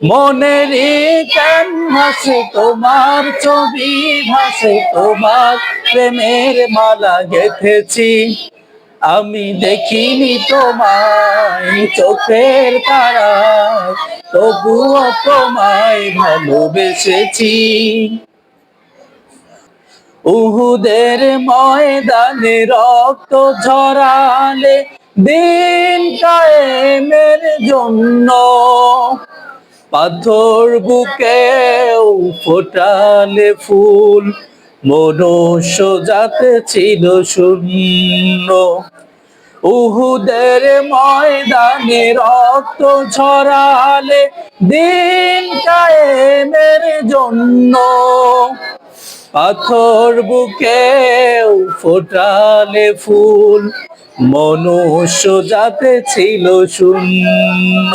মনের কান ভাসে, তোমার ছবি ভাসে, তোমার প্রেমের মালা গেথেছি। আমি দেখিনি তোমায় চোখের তারায়, তবুও তোমায় ভালোবেসেছি। উহুদের ময়দানে রক্ত ঝরালে দিন কায়েমের জন্য পাথর বুকেও ফোটালে ফুল, মনুষ্য যাতে ছিল শূন্য। উহুদের ময়দানে রক্ত ছড়ালে দিন কায়েমের জন্য। পাথর বুকেও ফোটালে ফুল, মনুষ্য যাতে ছিল শূন্য।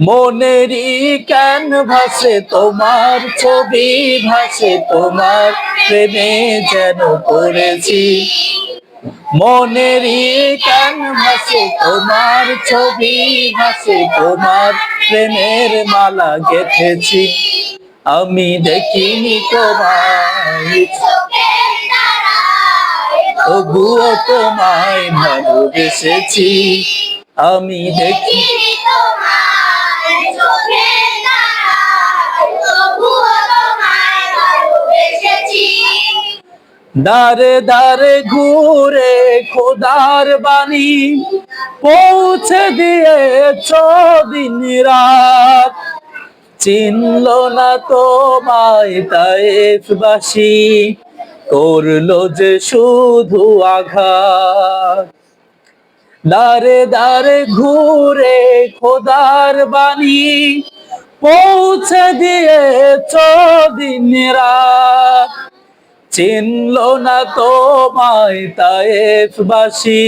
মনেরই কেন ভাসে? তোমার ছবি ভাসে, তোমার প্রেমে যেন পড়েছি। মনেরই কেন ভাসে? তোমার ছবি ভাসে, তোমার প্রেমের মালা গেথেছি। আমি দেখিনি তোমায়, তবুও তোমায় ভালোবেসেছি। আমি দেখি দারে দারে ঘুরে খোদার বাণী পৌঁছে দিয়ে দিন রাত। চিনল না তোমায় তাইফবাসী করল যে শুধু আঘাত। দারে দারে ঘুরে খোদার বাণী পৌঁছে দিয়ে রাত চিনল না তোমায় তাইফবাসী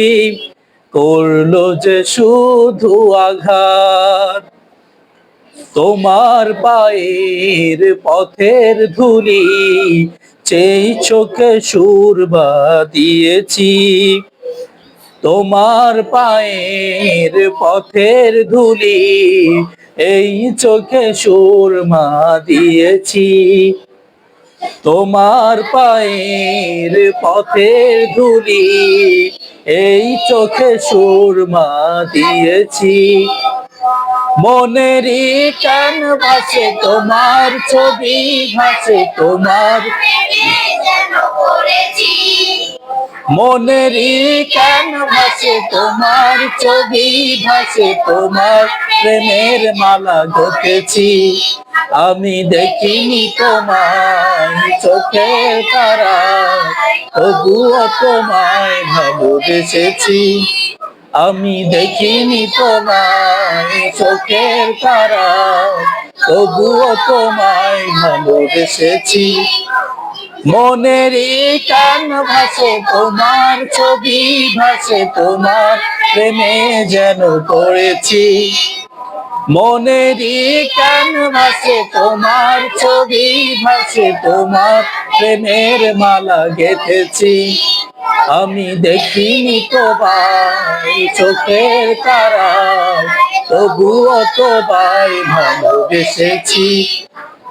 করল যে শুধু আঘাত। তোমার পায়ের পথের ধুলি সেই চোখে সুর সুরবা দিয়েছি তোমার পায়ের পথের ধুলি, এই চোখে সুরমা দিয়েছি। তোমার পায়ের পথের ধুলি, এই চোখে সুরমা দিয়েছি। মনেরই কান ভাসে তোমার ছবি, ভাসে তোমার মনেরই কান ভাসে? তোমার ছবি ভাসে, তোমার প্রেমের মালা গতেছি আমি দেখিনি তোমায় চোখের তারা তবুও তোমায় ভালোবেসেছি। আমি দেখিনি তোমায় চোখের তারা তবুও তোমায় ভালোবেসেছি। মনেরই কান ভাসে, তোমার ছবি ভাসে, তোমার প্রেমে যেন পড়েছি। মনেরই কান ভাসে, তোমার ছবি ভাসে, তোমার প্রেমের মালা গেথেছি। আমি দেখিনি তোমায় চোখের তারা তবুও তোমায় ভালোবেসেছি।